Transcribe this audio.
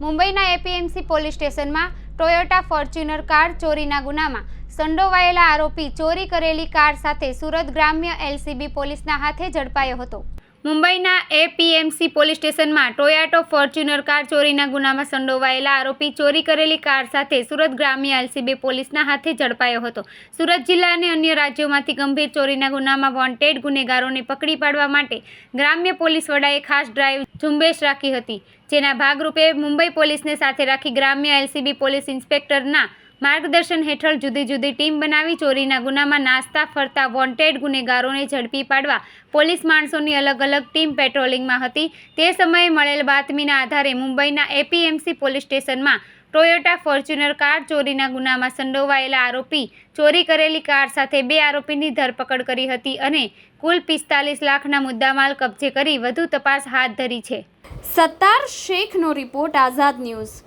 મુંબઈના APMC police સ્ટેશનમાં Toyota Fortuner car ચોરીના ગુનામાં સંડોવાયેલા આરોપી ચોરી કરેલી કાર સાથે સુરત ગ્રામ્ય એલસીબી પોલીસના હાથે ઝડપાયો હતો. મુંબઈના એપીએમસી પોલીસ સ્ટેશનમાં ટોયાટો ફોર્ચ્યુનર કાર ચોરીના ગુનામાં સંડોવાયેલા આરોપી ચોરી કરેલી કાર સાથે સુરત ગ્રામ્ય એલસીબી પોલીસના હાથે ઝડપાયો હતો. સુરત જિલ્લા અને અન્ય રાજ્યોમાંથી ગંભીર ચોરીના ગુનામાં વોન્ટેડ ગુનેગારોને પકડી પાડવા માટે ગ્રામ્ય પોલીસ વડાએ ખાસ ડ્રાઈવ ઝુંબેશ રાખી હતી. જેના ભાગરૂપે મુંબઈ પોલીસને સાથે રાખી ગ્રામ્ય એલસીબી પોલીસ ઇન્સ્પેક્ટરના માર્ગદર્શન હેઠળ જુદી જુદી ટીમ બનાવી ચોરીના ગુનામાં નાસ્તા ફરતા વોન્ટેડ ગુનેગારોને ઝડપી પાડવા પોલીસ માણસોની અલગ અલગ ટીમ પેટ્રોલિંગમાં હતી. તે સમયે મળેલ બાતમીના આધારે મુંબઈના એપીએમસી પોલીસ સ્ટેશનમાં ટોયોટા ફોર્ચ્યુનર કાર ચોરીના ગુનામાં સંડોવાયેલા આરોપી ચોરી કરેલી કાર સાથે બે આરોપીની ધરપકડ કરી હતી અને કુલ પિસ્તાલીસ લાખના મુદ્દામાલ કબજે કરી વધુ તપાસ હાથ ધરી છે. સત્તાર શેખનો રિપોર્ટ આઝાદ ન્યૂઝ.